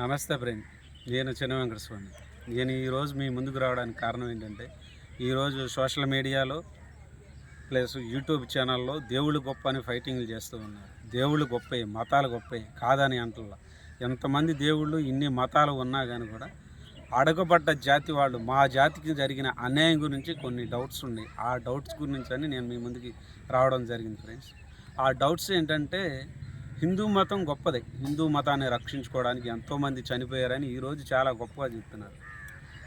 నమస్తే ఫ్రెండ్ నేను చిన్న వెంకటస్వామి. నేను ఈరోజు మీ ముందుకు రావడానికి కారణం ఏంటంటే ఈరోజు సోషల్ మీడియాలో ప్లస్ యూట్యూబ్ ఛానల్లో దేవుళ్ళు గొప్ప అని ఫైటింగ్లు చేస్తూ ఉన్నారు. దేవుళ్ళు గొప్పే మతాలు గొప్పే కాదని అంటల్లో. ఎంతమంది దేవుళ్ళు ఇన్ని మతాలు ఉన్నా కానీ కూడా అడగబడ్డ జాతి వాళ్ళు మా జాతికి జరిగిన అన్యాయం గురించి కొన్ని డౌట్స్ ఉన్నాయి. ఆ డౌట్స్ గురించి అని నేను మీ ముందుకి రావడం జరిగింది ఫ్రెండ్స్. ఆ డౌట్స్ ఏంటంటే హిందూ మతం గొప్పదే. హిందూ మతాన్ని రక్షించుకోవడానికి ఎంతోమంది చనిపోయారని ఈరోజు చాలా గొప్పగా చెప్తున్నారు.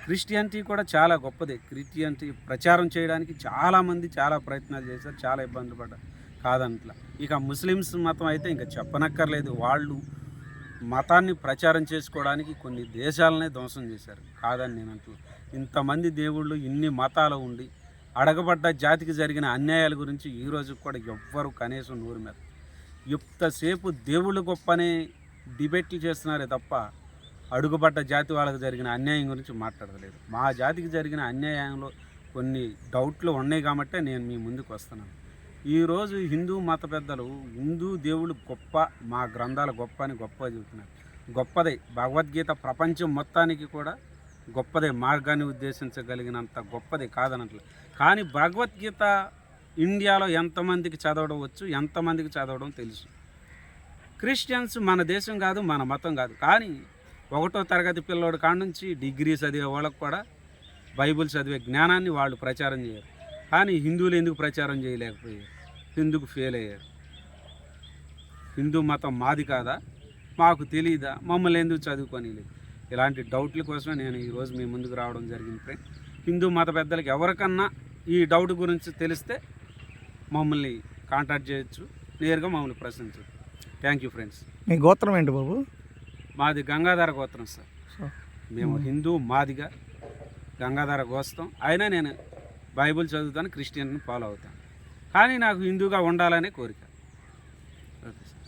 క్రిస్టియానిటీ కూడా చాలా గొప్పదే. క్రిస్టియానిటీ ప్రచారం చేయడానికి చాలామంది చాలా ప్రయత్నాలు చేశారు. చాలా ఇబ్బందులు పడ్డారు కాదంట్లా ఇక ముస్లిమ్స్ మతం అయితే ఇంకా చెప్పనక్కర్లేదు. వాళ్ళు మతాన్ని ప్రచారం చేసుకోవడానికి కొన్ని దేశాలనే ధ్వంసం చేశారు. కాదని నేను అంటూ ఇంతమంది దేవుళ్ళు ఇన్ని మతాలు ఉండి అడగబడ్డ జాతికి జరిగిన అన్యాయాల గురించి ఈ కూడా ఎవ్వరు కనీసం నోరు మీద ఎంతసేపు దేవుళ్ళు గొప్పనే డిబేట్లు చేస్తున్నారే తప్ప అడుగుబడ్డ జాతి వాళ్ళకి జరిగిన అన్యాయం గురించి మాట్లాడలేదు. మా జాతికి జరిగిన అన్యాయంలో కొన్ని డౌట్లు ఉన్నాయి కాబట్టి నేను మీ ముందుకు వస్తున్నాను. ఈరోజు హిందూ మత పెద్దలు హిందూ దేవుళ్ళు గొప్ప మా గ్రంథాలు గొప్ప అని గొప్ప చెబుతున్నారు. గొప్పదే. భగవద్గీత ప్రపంచం మొత్తానికి కూడా గొప్పదే. మార్గాన్ని ఉద్దేశించగలిగినంత గొప్పదే కాదనట్లేదు కానీ భగవద్గీత ఇండియాలో ఎంతమందికి చదవడం వచ్చు ఎంతమందికి చదవడం తెలుసు. క్రిస్టియన్స్ మన దేశం కాదు మన మతం కాదు. కానీ ఒకటో తరగతి పిల్లోడు కాడ నుంచి డిగ్రీ చదివే వాళ్ళకు కూడా బైబిల్ చదివే జ్ఞానాన్ని వాళ్ళు ప్రచారం చేయరు. కానీ హిందువులు ఎందుకు ప్రచారం చేయలేకపోయారు? ఎందుకు ఫెయిల్ అయ్యారు? హిందూ మతం మాది కాదా? మాకు తెలియదా మమ్మల్ని ఎందుకు చదువుకోనిలేదు ఇలాంటి డౌట్ల కోసమే నేను ఈరోజు మీ ముందుకు రావడం జరిగింది ఫ్రెండ్. హిందూ మత పెద్దలకు ఎవరికన్నా ఈ డౌట్ గురించి తెలిస్తే మమ్మల్ని కాంటాక్ట్ చేయొచ్చు నేరుగా మమ్మల్ని ప్రశ్నించు. థ్యాంక్ యూ ఫ్రెండ్స్ మీ గోత్రం ఏంటి బాబు? మాది గంగాధర గోత్రం సార్ మేము హిందూ మాదిగా గంగాధర గోస్తం అయినా నేను బైబిల్ చదువుతాను క్రిస్టియన్ని ఫాలో అవుతాను. కానీ నాకు హిందూగా ఉండాలనే కోరిక.